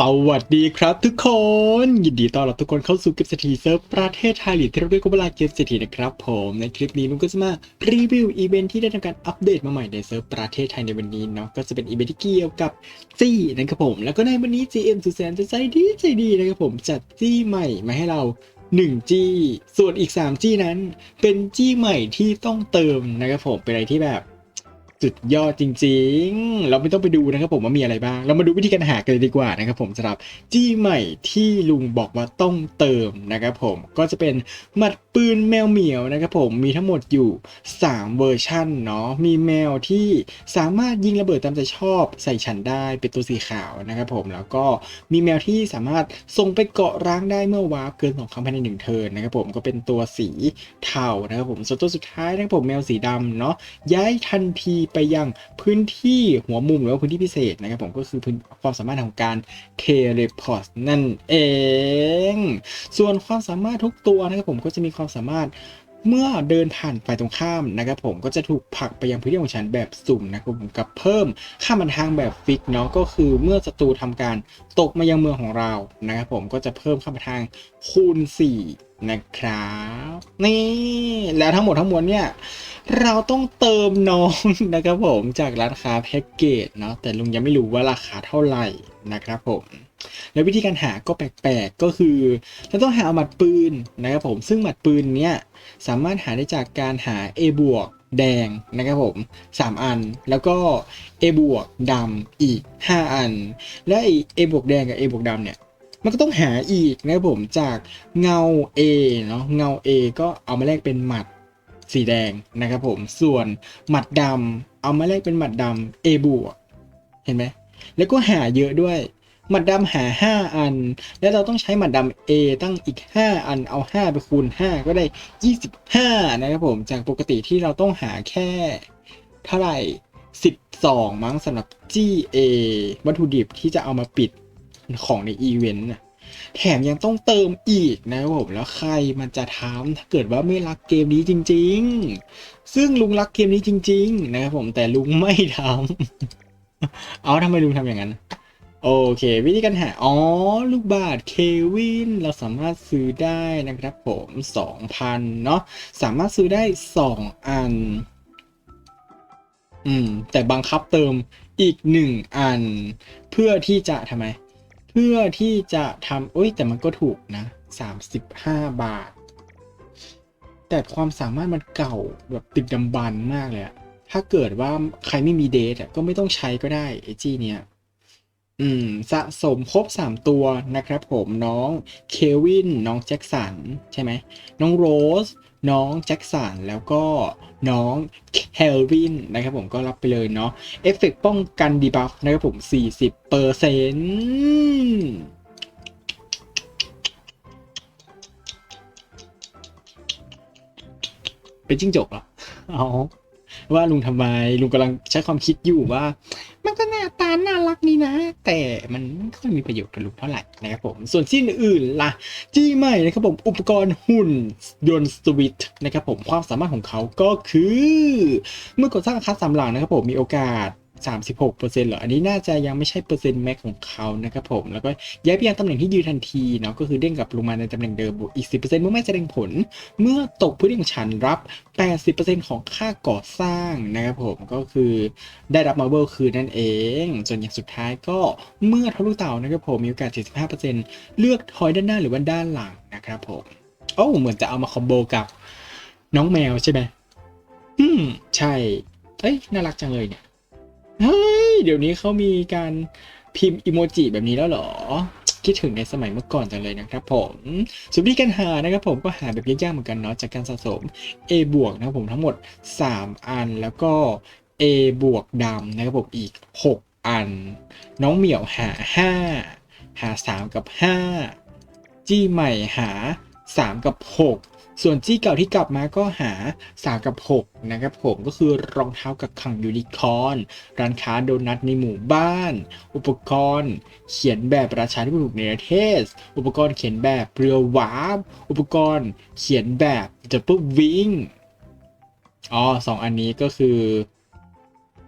สวัสดีครับทุกคน ยินดีต้อนรับทุกคนเข้าสู่เกมเศรษฐีเซิร์ฟประเทศไทยหรือที่เราเรียกว่าเวลาเกมเศรษฐีนะครับผมในคลิปนี้นุ้งก็จะมารีวิวอีเวนท์ที่ได้ทำการอัปเดตมาใหม่ในเซิร์ฟประเทศไทยในวันนี้เนาะก็จะเป็นอีเวนท์ที่เกี่ยวกับจี้นะครับผม แล้วก็ในวันนี้ GM สุดแสนจะใจดีใจดีนะครับผมจัดจี้ใหม่มาให้เรา1จี้ส่วนอีก3จี้นั้น เป็นจี้ใหม่ที่ต้องเติมนะครับผมเป็นอะไรที่แบบ สุดยอดจริง ๆ เราไม่ต้องไปดูนะครับผมว่ามีอะไรบ้าง เรามาดูวิธีการหากันเลยดีกว่านะครับผมสำหรับจี้ใหม่ที่ลุงบอกว่าต้องเติมนะครับผมก็จะเป็นหมัดปืนแมวเหมียวนะครับผมมีทั้งหมดอยู่ 3 เวอร์ชันเนาะมีแมวที่สามารถยิงระเบิดตามใจชอบใส่ฉันได้เป็นตัวสีขาวนะครับผมแล้วก็มีแมวที่สามารถส่งไปเกาะร้างได้เมื่อวาร์ปเกินสองครั้งภายในหนึ่งเทิร์นนะครับผมก็เป็นตัวสีเทานะครับผมส่วนตัวสุดท้ายนะครับผมแมวสีดำเนาะย้ายทันทีไปยังพื้นที่หัวมุมหรือว่าพื้นที่พิเศษนะครับผมก็คือความสามารถของการเทเลพอร์ตนั่นเอง ส่วนความสามารถทุกตัวนะครับผมก็จะมีความสามารถ เมื่อเดินผ่านฝ่ายตรงข้ามนะครับผมก็จะถูกผลักไปยังพื้นที่ของฉันแบบสุ่มนะครับผมกับเพิ่มค่ามันทางแบบฟิกเนาะก็คือเมื่อศัตรูทำการตกมายังเมืองของเรานะครับผมก็จะเพิ่มค่ามันทางคูณ 4 นะครับนี่แล้วทั้งหมดทั้งมวลเนี่ยเราต้องเติมน้องนะครับผมจากร้านค้าแพ็กเกจเนาะแต่ลุงยังไม่รู้ว่าราคาเท่าไหร่นะครับผม แล้ววิธีการหาก็แปลกๆก็คือเราต้องหาหมัดปืนนะครับผมซึ่งหมัดปืนเนี้ยสามารถหาได้จากการหา A บวกแดงนะครับผม 3 อันแล้วก็ A บวกดำอีก 5 อัน และไอ A บวกแดงกับ A บวกดำเนี่ยมันก็ต้องหาอีกนะครับผมจากเงา A เนาะเงา A ก็เอามาแลกเป็นหมัดสีแดงนะครับผมส่วนหมัดดำเอามาแลกเป็นหมัดดำ A บวกเห็นไหมแล้วก็หาเยอะด้วย หมัดดำหา 5 อัน แล้วเราต้องใช้หมัดดำ A ตั้งอีก 5 อันเอา 5 ไปคูณ 5 ก็ได้ 25 นะครับผม จากปกติที่เราต้องหาแค่ เท่าไหร่ 12 มั้งสำหรับ GA วัตถุดิบที่จะเอามาปิดของในอีเวนต์แถมยังต้องเติมอีกนะครับผม แล้วใครมันจะทำถ้าเกิดว่าไม่รักเกมนี้จริง ๆ ซึ่งลุงรักเกมนี้จริง ๆ นะครับผมแต่ลุงไม่ทำเอาทำไมลุงทำอย่างนั้น โอเค วิธีการหา อ๋อ ลูกบาทเควินเราสามารถซื้อได้นะครับผม 2,000 เนาะสามารถซื้อได้ 2 อัน อืม แต่บังคับเติมอีก 1 อัน เพื่อที่จะทำไม เพื่อที่จะทำโอ้ย แต่มันก็ถูกนะ 35 บาท แต่ความสามารถมันเก่าแบบติดดำบรรพ์มากเลยอะถ้าเกิดว่าใครไม่มีเดทก็ไม่ต้องใช้ก็ได้ไอจี้เนี้ย อืมสะสมครบ 3 ตัวนะครับผมน้องเควินน้องแจ็คสันใช่ไหมน้องโรส น้องแจ็คสันแล้วก็น้องเคลวินนะครับผมก็รับไปเลยเนาะเอฟเฟกต์ป้องกันดีบัฟนะครับผม 40เปอร์เซ็นต์เป็นจิ้งจกเหรอ อ๋อ ว่าลุงทำไม ลุงกำลังใช้ความคิดอยู่ว่าันน่ารักนี่นะ แต่มันไม่ค่อยมีประโยชน์กับลุงเท่าไหร่นะครับผม ส่วนที่อื่นล่ะจี้ใหม่นะครับผม อุปกรณ์หุ่นยนต์สวิตนะครับผมความสามารถของเขาก็คือ เมื่อกดสร้างอาคารสามหลังนะครับผมมีโอกาส 36%เหรอ อันนี้น่าจะยังไม่ใช่เปอร์เซ็นต์แม็กของเขานะครับผม แล้วก็ย้ายไปยังตำแหน่งที่ยืนทันทีเนาะ ก็คือเด้งกลับลงมาในตำแหน่งเดิมบวกอีก 10%เมื่อไม่แสดงผล เมื่อตกพื้นที่ของฉันรับ 80%ของค่าก่อสร้างนะครับผม ก็คือได้รับมาเบิลคืนนั่นเอง ส่วนอย่างสุดท้ายก็เมื่อทะลุเต่านะครับผม มีโอกาส 75%เลือกทอยด้านหน้าหรือว่าด้านหลังนะครับผม โอ้เหมือนจะเอามาคอมโบกับน้องแมวใช่ไหมอืม ใช่ เอ้ย น่ารักจังเลยเนี่ย เฮ้ยเดี๋ยวนี้เขามีการพิมพ์อีโมจิแบบนี้แล้วเหรอ คิดถึงในสมัยเมื่อก่อนจังเลยนะครับผมส่วนวิการหานะครับผมก็หาแบบยากๆเหมือนกันเนาะจากการสะสม A บวกนะครับผมทั้งหมด 3 อันแล้วก็ A บวกดำนะครับผมอีก 6 อัน น้องเหมียวหา 5 หา 3 กับ 5 จี้ใหม่หา 3 กับ 6 ส่วนจี้เก่าที่กลับมาก็หา3กับ6นะครับผมก็คือรองเท้ากับขังยูนิคอนร้านค้าโดนัทในหมู่บ้าน อุปกรณ์ เขียนแบบปราชาที่บุกในประเทศ อุปกรณ์เขียนแบบเรือวาร์ปอุปกรณ์เขียนแบบจับปุ๊บวิ่งอ๋อสองอันนี้ก็คือ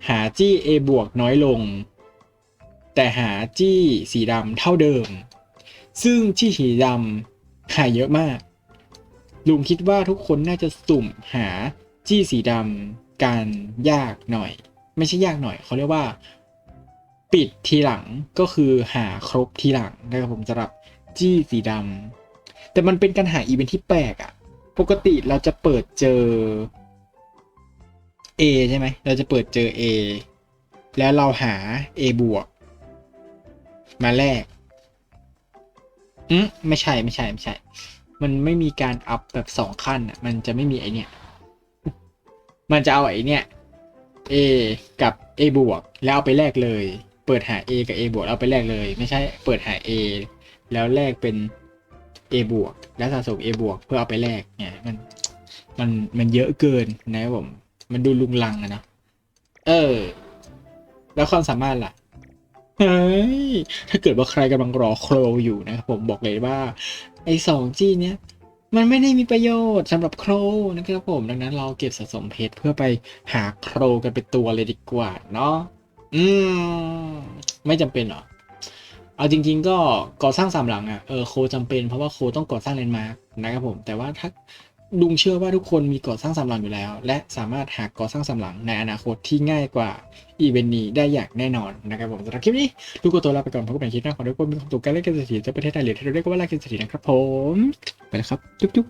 หาจี้ A บวกน้อยลง แต่หาจี้สีดำเท่าเดิม ซึ่งจี้สีดำหายเยอะมาก ลุงคิดว่าทุกคนน่าจะสุ่มหาจี้สีดำการยากหน่อย ไม่ใช่ยากหน่อยเขาเรียกว่า ปิดทีหลังก็คือหาครบทีหลังนะครับผมสำหรับจี้สีดำแต่มันเป็นการหาอีเวนท์ที่แปลกอะปกติเราจะเปิดเจอ A ใช่ไหมเราจะเปิดเจอ A แล้วเราหา A บวกมาแลกอืมไม่ใช่ไม่ใช่ไม่ใช่ มันไม่มีการอัพแบบสองขั้นอะมันจะไม่มีไอเนี้ยมันจะเอาไอเนี้ย A กับ A บวกแล้วเอาไปแลกเลย เปิดหา A กับ A บวกแล้วเอาไปแลกเลย ไม่ใช่เปิดหา A แล้วแลกเป็น A บวกแล้วสะสม A บวกเพื่อเอาไปแลกเนี่ยมันมันมันเยอะเกินนะครับผม มันดูลุงลังอะนะ เออ แล้วความสามารถล่ะเฮ้ยถ้าเกิดว่าใครกำลังรอโครอยู่นะครับผมบอกเลยว่า ไอ้สองจีเนี้ยมันไม่ได้มีประโยชน์สำหรับโครนะครับผมดังนั้นเราเก็บสะสมเพชรเพื่อไปหาโครกันเป็นตัวเลยดีกว่าเนาะอืมไม่จำเป็นหรอเอาจริง ๆ ก็ก่อสร้างสามหลังอะ่ะเออโคจำเป็นเพราะว่าโคต้องก่อสร้างเลนมาร์กนะครับผมแต่ว่าถ้า ลุงเชื่อว่าทุกคนมีก่อสร้างสามหลังอยู่แล้ว และสามารถหาก่อสร้างสามหลังในอนาคตที่ง่ายกว่าอีเวนต์นี้ได้อย่างแน่นอนนะครับผมสำหรับคลิปนี้ลูกก็ตัวลาไปก่อนพบกันใหม่คลิปหน้าขอด้วยความมีความสุขการเล่นเกมเศรษฐีจะประเทศไทยหรือที่เราเรียกว่าลาเกมเศรษฐีนะครับผม ไปแล้วครับ จุ๊บจุ๊บ